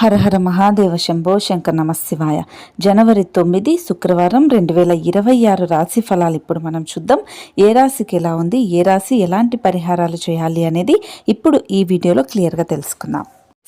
హరహర మహాదేవ శంభో శంకర్ నమశివాయ. జనవరి తొమ్మిది శుక్రవారం రెండు వేల ఇరవై ఆరు రాశి ఫలాలు ఇప్పుడు మనం చూద్దాం. ఏ రాశికి ఎలా ఉంది? ఏ రాశి ఎలాంటి పరిహారాలు చేయాలి అనేది ఇప్పుడు ఈ వీడియోలో క్లియర్గా తెలుసుకుందాం.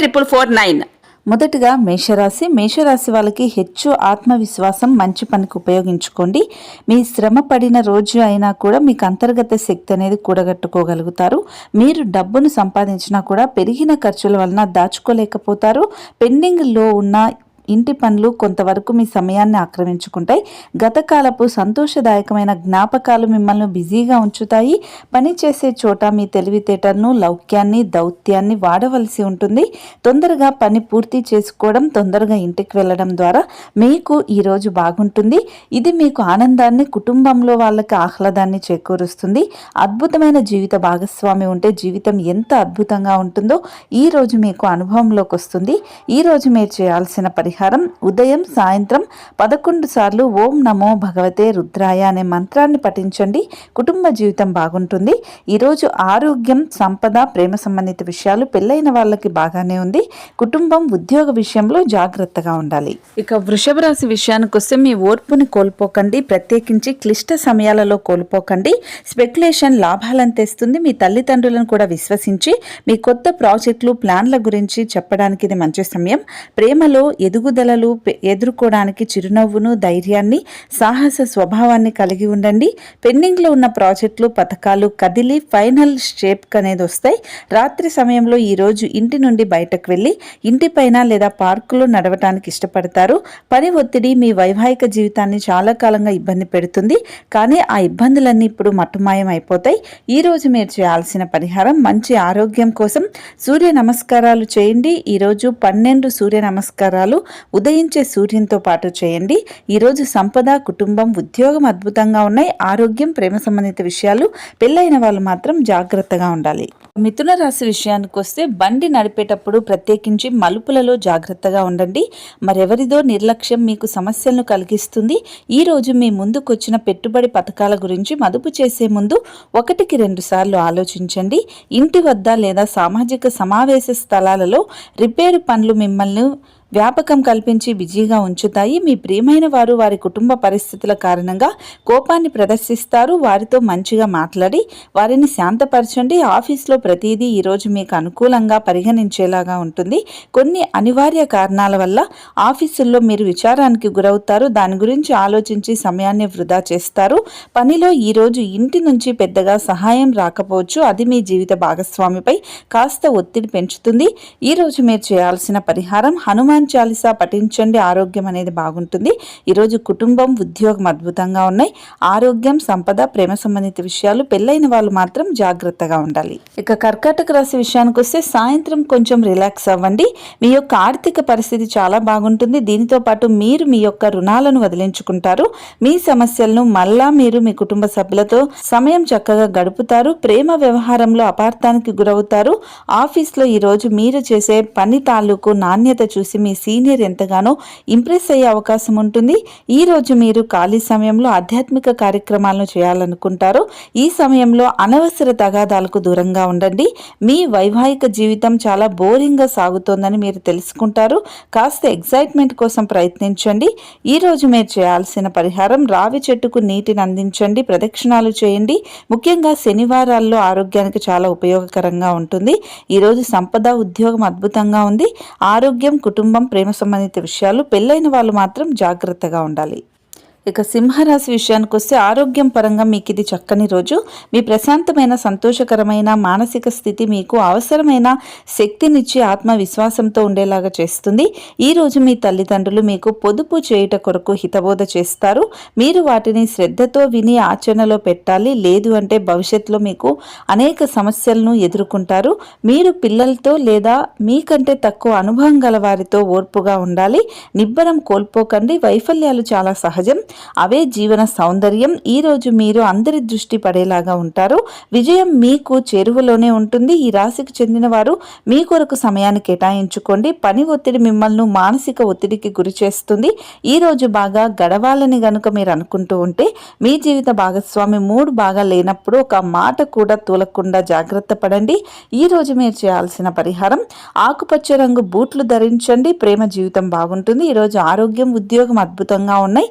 triple four nine మొదటగా మేషరాశి. మేషరాశి వాళ్ళకి హెచ్చు ఆత్మవిశ్వాసం మంచి పనికి ఉపయోగించుకోండి. మీ శ్రమ పడిన రోజు అయినా కూడా మీకు అంతర్గత శక్తి అనేది కూడగట్టుకోగలుగుతారు. మీరు డబ్బును సంపాదించినా కూడా పెరిగిన ఖర్చుల వలన దాచుకోలేకపోతారు. పెండింగ్లో ఉన్న ఇంటి పనులు కొంతవరకు మీ సమయాన్ని ఆక్రమించుకుంటాయి. గతకాలపు సంతోషదాయకమైన జ్ఞాపకాలు మిమ్మల్ని బిజీగా ఉంచుతాయి. పని చేసే చోట మీ తెలివితేటలను లౌక్యాన్ని దౌత్యాన్ని వాడవలసి ఉంటుంది. తొందరగా పని పూర్తి చేసుకోవడం తొందరగా ఇంటికి వెళ్ళడం ద్వారా మీకు ఈరోజు బాగుంటుంది. ఇది మీకు ఆనందాన్ని కుటుంబంలో వాళ్ళకి ఆహ్లాదాన్ని చేకూరుస్తుంది. అద్భుతమైన జీవిత భాగస్వామి ఉంటే జీవితం ఎంత అద్భుతంగా ఉంటుందో ఈ రోజు మీకు అనుభవంలోకి వస్తుంది. ఈ రోజు మీరు చేయాల్సిన పరిహారం ఉదయం సాయంత్రం పదకొండు సార్లు ఓం నమో భగవతే రుద్రాయ అనే మంత్రాన్ని పఠించండి. కుటుంబ జీవితం బాగుంటుంది. ఈరోజు ఆరోగ్యం సంపద ప్రేమ సంబంధిత విషయాలు పెళ్ళైన వాళ్ళకి బాగానే ఉంది. కుటుంబం ఉద్యోగ విషయంలో జాగ్రత్తగా ఉండాలి. ఇక వృషభ రాశి విషయానికి వస్తే మీ ఓర్పుని కోల్పోకండి. ప్రత్యేకించి క్లిష్ట సమయాలలో కోల్పోకండి. స్పెక్యులేషన్ లాభాలను తెస్తుంది. మీ తల్లిదండ్రులను కూడా విశ్వసించి మీ కొత్త ప్రాజెక్టులు ప్లాన్ల గురించి చెప్పడానికి ఇది మంచి సమయం. ప్రేమలో ఎదుగు పె- ఎదుర్కోవడానికి చిరునవ్వును ధైర్యాన్ని సాహస స్వభావాన్ని కలిగి ఉండండి. పెండింగ్లో ఉన్న ప్రాజెక్టులు పథకాలు కదిలి ఫైనల్ షేప్ అనేది వస్తాయి. రాత్రి సమయంలో ఈరోజు ఇంటి నుండి బయటకు వెళ్ళి ఇంటిపైన లేదా పార్కులో నడవటానికి ఇష్టపడతారు. పని ఒత్తిడి మీ వైవాహిక జీవితాన్ని చాలా కాలంగా ఇబ్బంది పెడుతుంది. కానీ ఆ ఇబ్బందులన్నీ ఇప్పుడు మట్టుమాయం అయిపోతాయి. ఈ రోజు మీరు చేయాల్సిన పరిహారం మంచి ఆరోగ్యం కోసం సూర్య నమస్కారాలు చేయండి. ఈరోజు పన్నెండు సూర్య నమస్కారాలు ఉదయించే సూర్యునితో పాటు చేయండి. ఈరోజు సంపద కుటుంబం ఉద్యోగం అద్భుతంగా ఉన్నాయి. ఆరోగ్యం ప్రేమ సంబంధిత విషయాలు పెళ్ళైన వాళ్ళు మాత్రం జాగ్రత్తగా ఉండాలి. మిథున రాశి విషయానికి వస్తే బండి నడిపేటప్పుడు ప్రత్యేకించి మలుపులలో జాగ్రత్తగా ఉండండి. మరెవరిదో నిర్లక్ష్యం మీకు సమస్యలను కలిగిస్తుంది. ఈరోజు మీ ముందుకొచ్చిన పెట్టుబడి పథకాల గురించి మదుపు చేసే ముందు ఒకటికి రెండు సార్లు ఆలోచించండి. ఇంటి వద్ద లేదా సామాజిక సమావేశ స్థలాలలో రిపేరు పనులు మిమ్మల్ని వ్యాపకం కల్పించి బిజీగా ఉంచుతాయి. మీ ప్రియమైన వారు వారి కుటుంబ పరిస్థితుల కారణంగా కోపాన్ని ప్రదర్శిస్తారు. వారితో మంచిగా మాట్లాడి వారిని శాంతపరచండి. ఆఫీస్లో ప్రతిదీ ఈరోజు మీకు అనుకూలంగా పరిగణించేలాగా ఉంటుంది. కొన్ని అనివార్య కారణాల వల్ల ఆఫీసుల్లో మీరు విచారానికి గురవుతారు. దాని గురించి ఆలోచించి సమయాన్ని వృధా చేస్తారు. పనిలో ఈరోజు ఇంటి నుంచి పెద్దగా సహాయం రాకపోవచ్చు. అది మీ జీవిత భాగస్వామిపై కాస్త ఒత్తిడి పెంచుతుంది. ఈ రోజు మీరు చేయాల్సిన పరిహారం హనుమాన్ చాలీసా పఠించండి ఆరోగ్యం అనేది బాగుంటుంది. ఈరోజు కుటుంబం ఉద్యోగం అద్భుతంగా ఉన్నాయి. ఆరోగ్యం సంపద ప్రేమ సంబంధిత విషయాలు పెళ్ళైన వాళ్ళు మాత్రం జాగ్రత్తగా ఉండాలి. ఇక కర్కాటక రాశి విషయానికి వస్తే సాయంత్రం కొంచెం రిలాక్స్ అవ్వండి. మీ యొక్క ఆర్థిక పరిస్థితి చాలా బాగుంటుంది. దీనితో పాటు మీరు మీ యొక్క రుణాలను వదిలించుకుంటారు. మీ సమస్యలను మళ్ళా మీరు మీ కుటుంబ సభ్యులతో సమయం చక్కగా గడుపుతారు. ప్రేమ వ్యవహారంలో అపార్థానికి గురవుతారు. ఆఫీస్లో ఈరోజు మీరు చేసే పని తాలూకు నాణ్యత చూసి మీ మీ సీనియర్ ఎంతగానో ఇంప్రెస్ అయ్యే అవకాశం ఉంటుంది. ఈ రోజు మీరు ఖాళీ సమయంలో ఆధ్యాత్మిక కార్యక్రమాలను చేయాలనుకుంటారు. ఈ సమయంలో అనవసర తగాదాలకు దూరంగా ఉండండి. మీ వైవాహిక జీవితం చాలా బోరింగ్గా సాగుతోందని మీరు తెలుసుకుంటారు. కాస్త ఎగ్జైట్మెంట్ కోసం ప్రయత్నించండి. ఈ రోజు మీరు చేయాల్సిన పరిహారం రావి చెట్టుకు నీటిని అందించండి. ప్రదక్షిణాలు చేయండి. ముఖ్యంగా శనివారాల్లో ఆరోగ్యానికి చాలా ఉపయోగకరంగా ఉంటుంది. ఈరోజు సంపద ఉద్యోగం అద్భుతంగా ఉంది. ఆరోగ్యం కుటుంబం ప్రేమ సంబంధిత విషయాలు. పెళ్ళైన వాళ్ళు మాత్రం జాగ్రత్తగా ఉండాలి. ఇక సింహరాశి విషయానికి వస్తే ఆరోగ్యం పరంగా మీకు ఇది చక్కని రోజు. మీ ప్రశాంతమైన సంతోషకరమైన మానసిక స్థితి మీకు అవసరమైన శక్తినిచ్చి ఆత్మవిశ్వాసంతో ఉండేలాగా చేస్తుంది. ఈ రోజు మీ తల్లిదండ్రులు మీకు పొదుపు చేయుట కొరకు హితబోధ చేస్తారు. మీరు వాటిని శ్రద్ధతో విని ఆచరణలో పెట్టాలి. లేదు అంటే భవిష్యత్తులో మీకు అనేక సమస్యలను ఎదుర్కొంటారు. మీరు పిల్లలతో లేదా మీకంటే తక్కువ అనుభవం గల వారితో ఓర్పుగా ఉండాలి. నిబ్బరం కోల్పోకండి. వైఫల్యాలు చాలా సహజం. అవే జీవన సౌందర్యం. ఈ రోజు మీరు అందరి దృష్టి పడేలాగా ఉంటారు. విజయం మీకు చేరువలోనే ఉంటుంది. ఈ రాశికి చెందిన వారు మీ కొరకు సమయాన్ని కేటాయించుకోండి. పని ఒత్తిడి మిమ్మల్ని మానసిక ఒత్తిడికి గురి చేస్తుంది. ఈ రోజు బాగా గడవాలని గనుక మీరు అనుకుంటూ ఉంటే మీ జీవిత భాగస్వామి మూడు బాగా లేనప్పుడు ఒక మాట కూడా తూలకుండా జాగ్రత్త పడండి. ఈ రోజు మీరు చేయాల్సిన పరిహారం ఆకుపచ్చ రంగు బూట్లు ధరించండి. ప్రేమ జీవితం బాగుంటుంది. ఈరోజు ఆరోగ్యం ఉద్యోగం అద్భుతంగా ఉన్నాయి.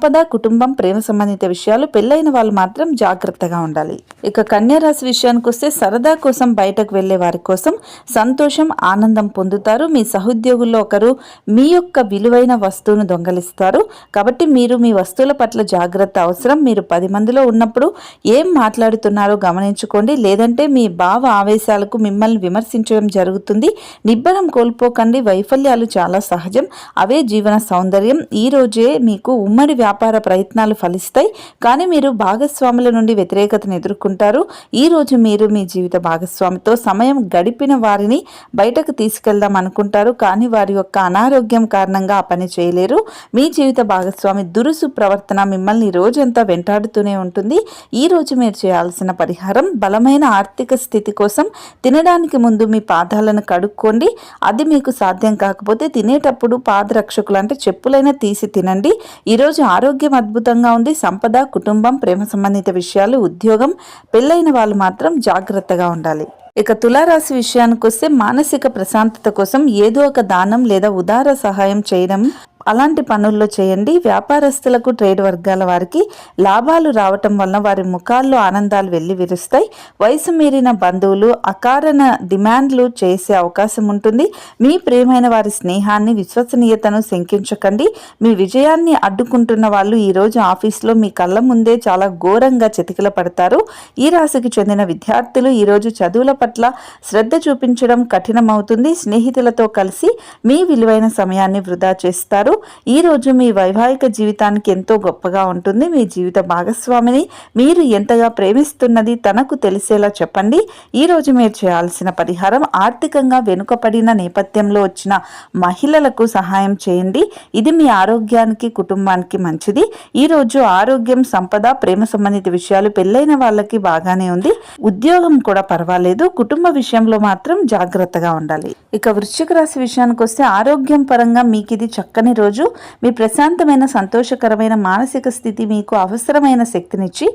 సంపద కుటుంబం ప్రేమ సంబంధిత విషయాలు పెళ్ళైన వాళ్ళు మాత్రం జాగ్రత్తగా ఉండాలి. ఇక కన్యారాశి విషయానికి వస్తే సరదా కోసం బయటకు వెళ్ళే వారి కోసం సంతోషం ఆనందం పొందుతారు. మీ సహోద్యోగుల్లో ఒకరు మీ యొక్క విలువైన వస్తువును దొంగలిస్తారు. కాబట్టి మీరు మీ వస్తువుల పట్ల జాగ్రత్త అవసరం. మీరు పది మందిలో ఉన్నప్పుడు ఏం మాట్లాడుతున్నారో గమనించుకోండి. లేదంటే మీ భావ ఆవేశాలకు మిమ్మల్ని విమర్శించడం జరుగుతుంది. నిబ్బరం కోల్పోకండి. వైఫల్యాలు చాలా సహజం. అవే జీవన సౌందర్యం. ఈ రోజే మీకు ఉమ్మడి వ్యాపార ప్రయత్నాలు ఫలిస్తాయి. కానీ మీరు భాగస్వాముల నుండి వ్యతిరేకతను ఎదుర్కొంటారు. ఈ రోజు మీరు మీ జీవిత భాగస్వామితో సమయం గడిపిన వారిని బయటకు తీసుకెళ్దాం అనుకుంటారు. కానీ వారి యొక్క అనారోగ్యం కారణంగా ఆ పని చేయలేరు. మీ జీవిత భాగస్వామి దురుసు ప్రవర్తన మిమ్మల్ని రోజంతా వెంటాడుతూనే ఉంటుంది. ఈ రోజు మీరు చేయాల్సిన పరిహారం బలమైన ఆర్థిక స్థితి కోసం తినడానికి ముందు మీ పాదాలను కడుక్కోండి. అది మీకు సాధ్యం కాకపోతే తినేటప్పుడు పాదరక్షకులు అంటే చెప్పులైనా తీసి తినండి. ఈరోజు ఆరోగ్యం అద్భుతంగా ఉంది సంపద కుటుంబం ప్రేమ సంబంధిత విషయాలు ఉద్యోగం పెళ్ళైన వాళ్ళు మాత్రం జాగ్రత్తగా ఉండాలి. ఇక తులారాశి విషయానికి వస్తే మానసిక ప్రశాంతత కోసం ఏదో ఒక దానం లేదా ఉదార సహాయం చేయడం అలాంటి పనుల్లో చేయండి. వ్యాపారస్తులకు ట్రేడ్ వర్గాల వారికి లాభాలు రావటం వలన వారి ముఖాల్లో ఆనందాలు వెళ్ళి విరుస్తాయి. వయసు మీరిన బంధువులు అకారణ డిమాండ్లు చేసే అవకాశం ఉంటుంది. మీ ప్రేమైన వారి స్నేహాన్ని విశ్వసనీయతను శంకించకండి. మీ విజయాన్ని అడ్డుకుంటున్న వాళ్ళు ఈరోజు ఆఫీస్లో మీ కళ్ళ ముందే చాలా ఘోరంగా చితికిల పడతారు. ఈ రాశికి చెందిన విద్యార్థులు ఈరోజు చదువుల పట్ల శ్రద్ధ చూపించడం కఠినమవుతుంది. స్నేహితులతో కలిసి మీ విలువైన సమయాన్ని వృధా చేస్తారు. ఈ రోజు మీ వైవాహిక జీవితానికి ఎంతో గొప్పగా ఉంటుంది. మీ జీవిత భాగస్వామిని మీరు ఎంతగా ప్రేమిస్తున్నది తనకు తెలిసేలా చెప్పండి. ఈ రోజు మీరు చేయాల్సిన పరిహారం ఆర్థికంగా వెనుకబడిన నేపథ్యంలో వచ్చిన మహిళలకు సహాయం చేయండి. ఇది మీ ఆరోగ్యానికి కుటుంబానికి మంచిది. ఈ రోజు ఆరోగ్యం సంపద ప్రేమ సంబంధిత విషయాలు పెళ్ళైన వాళ్ళకి బాగానే ఉంది. ఉద్యోగం కూడా పర్వాలేదు. కుటుంబ విషయంలో మాత్రం జాగ్రత్తగా ఉండాలి. ఇక వృశ్చిక రాశి విషయానికి వస్తే ఆరోగ్యం పరంగా మీకు ఇది చక్కని రోజు మీ ప్రశాంతమైన సంతోషకరమైన మానసిక స్థితి మీకు అవసరమైన శక్తినిచ్చి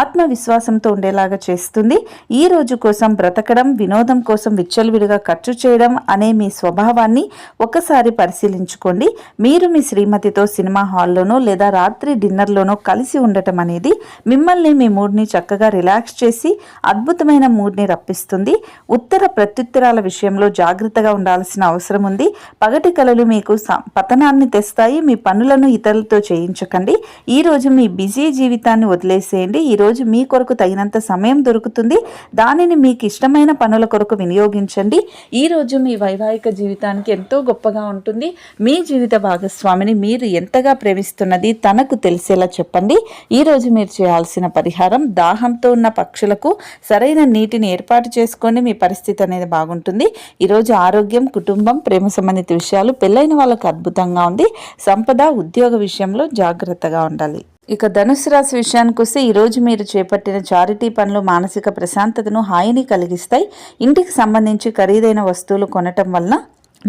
ఆత్మవిశ్వాసంతో ఉండేలాగా చేస్తుంది. ఈ రోజు కోసం బ్రతకడం వినోదం కోసం విచ్చలవిడిగా ఖర్చు చేయడం అనే మీ స్వభావాన్ని ఒకసారి పరిశీలించుకోండి. మీరు మీ శ్రీమతితో సినిమా హాల్లోనో లేదా రాత్రి డిన్నర్లోనో కలిసి ఉండటం అనేది మిమ్మల్ని మీ మూడ్ని చక్కగా రిలాక్స్ చేసి అద్భుతమైన మూడ్ని రప్పిస్తుంది. ఉత్తర ప్రత్యుత్తరాల విషయంలో జాగ్రత్తగా ఉండాల్సిన అవసరం ఉంది. పగటి కళలు మీకు పతనాన్ని తెస్తాయి. మీ పనులను ఇతరులతో చేయించకండి. ఈ రోజు మీ బిజీ జీవితాన్ని వదిలేసేయండి. ఈ రోజు మీ కొరకు తగినంత సమయం దొరుకుతుంది. దానిని మీకు ఇష్టమైన పనుల కొరకు వినియోగించండి. ఈ రోజు మీ వైవాహిక జీవితానికి ఎంతో గొప్పగా ఉంటుంది. మీ జీవిత భాగస్వామిని మీరు ఎంతగా ప్రేమిస్తున్నది తనకు తెలిసేలా చెప్పండి. ఈ రోజు మీరు చేయాల్సిన పరిహారం దాహంతో ఉన్న పక్షులకు సరైన నీటిని ఏర్పాటు చేసుకోండి మీ పరిస్థితి అనేది బాగుంటుంది. ఈరోజు ఆరోగ్యం కుటుంబం ప్రేమ సంబంధిత విషయాలు పెళ్ళైన వాళ్ళకు అద్భుతంగా ఉంది. సంపద ఉద్యోగ విషయంలో జాగ్రత్తగా ఉండాలి. ఇక ధనుసు రాశి విషయానికి వస్తే ఈరోజు మీరు చేపట్టిన చారిటీ పనులు మానసిక ప్రశాంతతను హాయిని కలిగిస్తాయి. ఇంటికి సంబంధించి ఖరీదైన వస్తువులు కొనటం వలన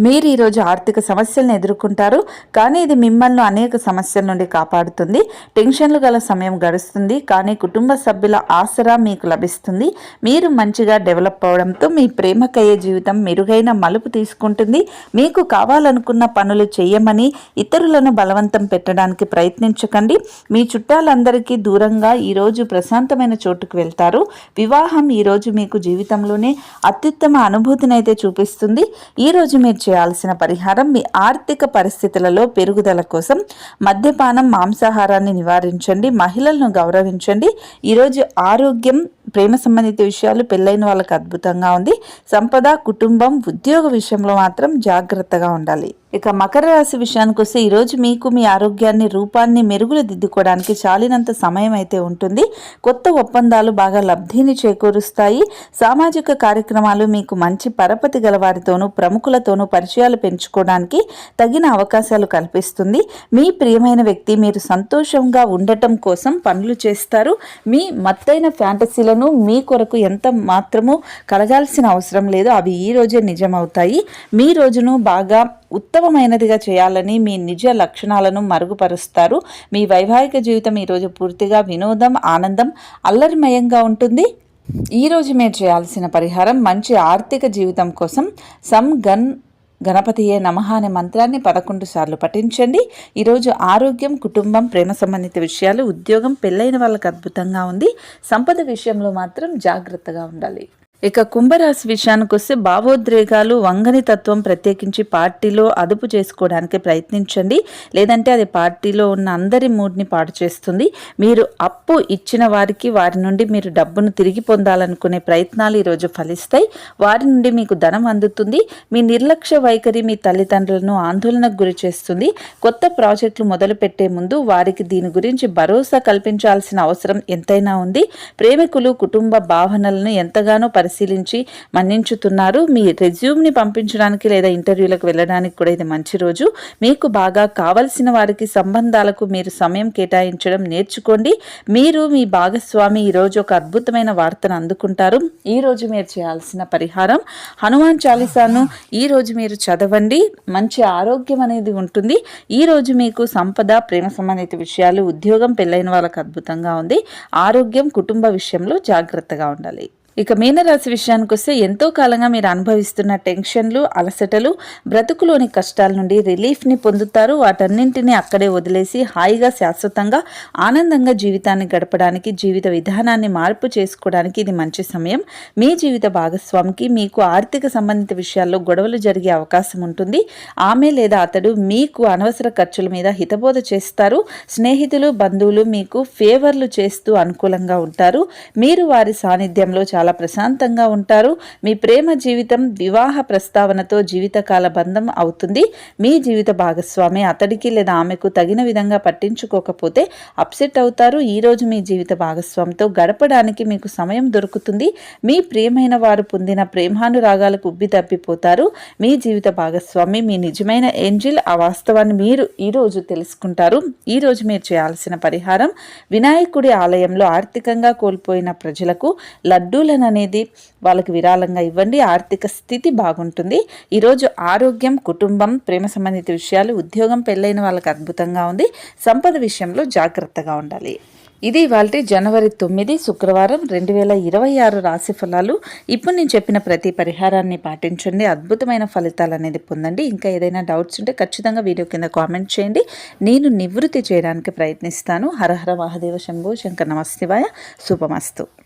మీరు ఈరోజు ఆర్థిక సమస్యలను ఎదుర్కొంటారు కానీ ఇది మిమ్మల్ని అనేక సమస్యల నుండి కాపాడుతుంది. టెన్షన్లు గల సమయం గడుస్తుంది కానీ కుటుంబ సభ్యుల ఆసరా మీకు లభిస్తుంది. మీరు మంచిగా డెవలప్ అవడంతో మీ ప్రేమకయ్యే జీవితం మెరుగైన మలుపు తీసుకుంటుంది. మీకు కావాలనుకున్న పనులు చేయమని ఇతరులను బలవంతం పెట్టడానికి ప్రయత్నించకండి. మీ చుట్టాలందరికీ దూరంగా ఈరోజు ప్రశాంతమైన చోటుకు వెళ్తారు. వివాహం ఈరోజు మీకు జీవితంలోనే అత్యుత్తమ అనుభూతిని అయితే చూపిస్తుంది. ఈరోజు మీరు చేయాల్సిన పరిహారం మీ ఆర్థిక పరిస్థితులలో పెరుగుదల కోసం మద్యపానం మాంసాహారాన్ని నివారించండి మహిళలను గౌరవించండి. ఈరోజు ఆరోగ్యం ప్రేమ సంబంధిత విషయాలు పెళ్ళైన వాళ్ళకి అద్భుతంగా ఉంది. సంపద కుటుంబం ఉద్యోగ విషయంలో మాత్రం జాగ్రత్తగా ఉండాలి. ఇక మకర రాశి విషయానికి వస్తే ఈరోజు మీకు మీ ఆరోగ్యాన్ని రూపాన్ని మెరుగులు దిద్దుకోవడానికి చాలినంత సమయం అయితే ఉంటుంది. కొత్త ఒప్పందాలు బాగా లబ్ధిని చేకూరుస్తాయి. సామాజిక కార్యక్రమాలు మీకు మంచి పరపతి గల వారితోనూ ప్రముఖులతోనూ పరిచయాలు పెంచుకోవడానికి తగిన అవకాశాలు కల్పిస్తుంది. మీ ప్రియమైన వ్యక్తి మీరు సంతోషంగా ఉండటం కోసం పనులు చేస్తారు. మీ మత్తైన ఫ్యాంటసీలను మీ కొరకు ఎంత మాత్రము కలగాల్సిన అవసరం లేదు. అవి ఈ రోజే నిజమవుతాయి. మీ రోజును బాగా ఉత్తమ ఉత్తమమైనదిగా చేయాలని మీ నిజ లక్షణాలను మరుగుపరుస్తారు. మీ వైవాహిక జీవితం ఈరోజు పూర్తిగా వినోదం ఆనందం అల్లరిమయంగా ఉంటుంది. ఈరోజు మీరు చేయాల్సిన పరిహారం మంచి ఆర్థిక జీవితం కోసం సమ్ గన్ గణపతియే నమః అనే మంత్రాన్ని పదకొండు సార్లు పఠించండి. ఈరోజు ఆరోగ్యం కుటుంబం ప్రేమ సంబంధిత విషయాలు ఉద్యోగం పెళ్ళైన వాళ్ళకి అద్భుతంగా ఉంది. సంపద విషయంలో మాత్రం జాగ్రత్తగా ఉండాలి. ఇక కుంభరాశి విషయానికి వస్తే భావోద్రేకాలు వంగని తత్వం ప్రత్యేకించి పార్టీలో అదుపు చేసుకోవడానికి ప్రయత్నించండి. లేదంటే అది పార్టీలో ఉన్న అందరి మూడ్ని పాటు చేస్తుంది. మీరు అప్పు ఇచ్చిన వారికి వారి నుండి మీరు డబ్బును తిరిగి పొందాలనుకునే ప్రయత్నాలు ఈరోజు ఫలిస్తాయి. వారి నుండి మీకు ధనం అందుతుంది. మీ నిర్లక్ష్య వైఖరి మీ తల్లిదండ్రులను ఆందోళనకు గురి చేస్తుంది. కొత్త ప్రాజెక్టులు మొదలు పెట్టే ముందు వారికి దీని గురించి భరోసా కల్పించాల్సిన అవసరం ఎంతైనా ఉంది. ప్రేమికులు కుటుంబ భావనలను ఎంతగానో పరిశీలించి మన్నించుతున్నారు. మీ రెజ్యూమ్ని పంపించడానికి లేదా ఇంటర్వ్యూలకు వెళ్ళడానికి కూడా ఇది మంచి రోజు. మీకు బాగా కావలసిన వారికి సంబంధాలకు మీరు సమయం కేటాయించడం నేర్చుకోండి. మీరు మీ భాగస్వామి ఈరోజు ఒక అద్భుతమైన వార్తను అందుకుంటారు. ఈ రోజు మీరు చేయాల్సిన పరిహారం హనుమాన్ చాలీసాను. ఈ రోజు మీరు చదవండి. మంచి ఆరోగ్యం అనేది ఉంటుంది. ఈ రోజు మీకు సంపద ప్రేమ సంబంధిత విషయాలు ఉద్యోగం పెళ్ళైన వాళ్ళకు అద్భుతంగా ఉంది. ఆరోగ్యం కుటుంబ విషయంలో జాగ్రత్తగా ఉండాలి. ఇక మీనరాశి విషయానికి వస్తే ఎంతో కాలంగా మీరు అనుభవిస్తున్న టెన్షన్లు అలసటలు బ్రతుకులోని కష్టాల నుండి రిలీఫ్ని పొందుతారు. వాటన్నింటినీ అక్కడే వదిలేసి హాయిగా శాశ్వతంగా ఆనందంగా జీవితాన్ని గడపడానికి జీవిత విధానాన్ని మార్పు చేసుకోవడానికి ఇది మంచి సమయం. మీ జీవిత భాగస్వామికి మీకు ఆర్థిక సంబంధిత విషయాల్లో గొడవలు జరిగే అవకాశం ఉంటుంది. ఆమె లేదా అతడు మీకు అనవసర ఖర్చుల మీద హితబోధ చేస్తారు. స్నేహితులు బంధువులు మీకు ఫేవర్లు చేస్తూ అనుకూలంగా ఉంటారు. మీరు వారి సాన్నిధ్యంలో చాలా చాలా ప్రశాంతంగా ఉంటారు. మీ ప్రేమ జీవితం వివాహ ప్రస్తావనతో జీవితకాల బంధం అవుతుంది. మీ జీవిత భాగస్వామి అతడికి లేదా ఆమెకు తగిన విధంగా పట్టించుకోకపోతే అప్సెట్ అవుతారు. ఈ రోజు మీ జీవిత భాగస్వామితో గడపడానికి మీకు సమయం దొరుకుతుంది. మీ ప్రియమైన వారు పొందిన ప్రేమానురాగాలకు ఉబ్బి తప్పిపోతారు. మీ జీవిత భాగస్వామి మీ నిజమైన ఏంజిల్ ఆ వాస్తవాన్ని మీరు ఈరోజు తెలుసుకుంటారు. ఈ రోజు మీరు చేయాల్సిన పరిహారం వినాయకుడి ఆలయంలో ఆర్థికంగా కోల్పోయిన ప్రజలకు లడ్డూలను అనేది వాళ్ళకి విరాళంగా ఇవ్వండి ఆర్థిక స్థితి బాగుంటుంది. ఈరోజు ఆరోగ్యం కుటుంబం ప్రేమ సంబంధిత విషయాలు ఉద్యోగం పెళ్ళైన వాళ్ళకి అద్భుతంగా ఉంది. సంపద విషయంలో జాగ్రత్తగా ఉండాలి. ఇది ఇవాళ జనవరి తొమ్మిది శుక్రవారం రెండు వేల ఇరవై ఆరు రాశి ఫలాలు. ఇప్పుడు నేను చెప్పిన ప్రతి పరిహారాన్ని పాటించండి. అద్భుతమైన ఫలితాలు అనేది పొందండి. ఇంకా ఏదైనా డౌట్స్ ఉంటే ఖచ్చితంగా వీడియో కింద కామెంట్ చేయండి. నేను నివృత్తి చేయడానికి ప్రయత్నిస్తాను. హరహర మహాదేవ శంభో శంకర్ నమస్తివాయ. శుభమస్తు.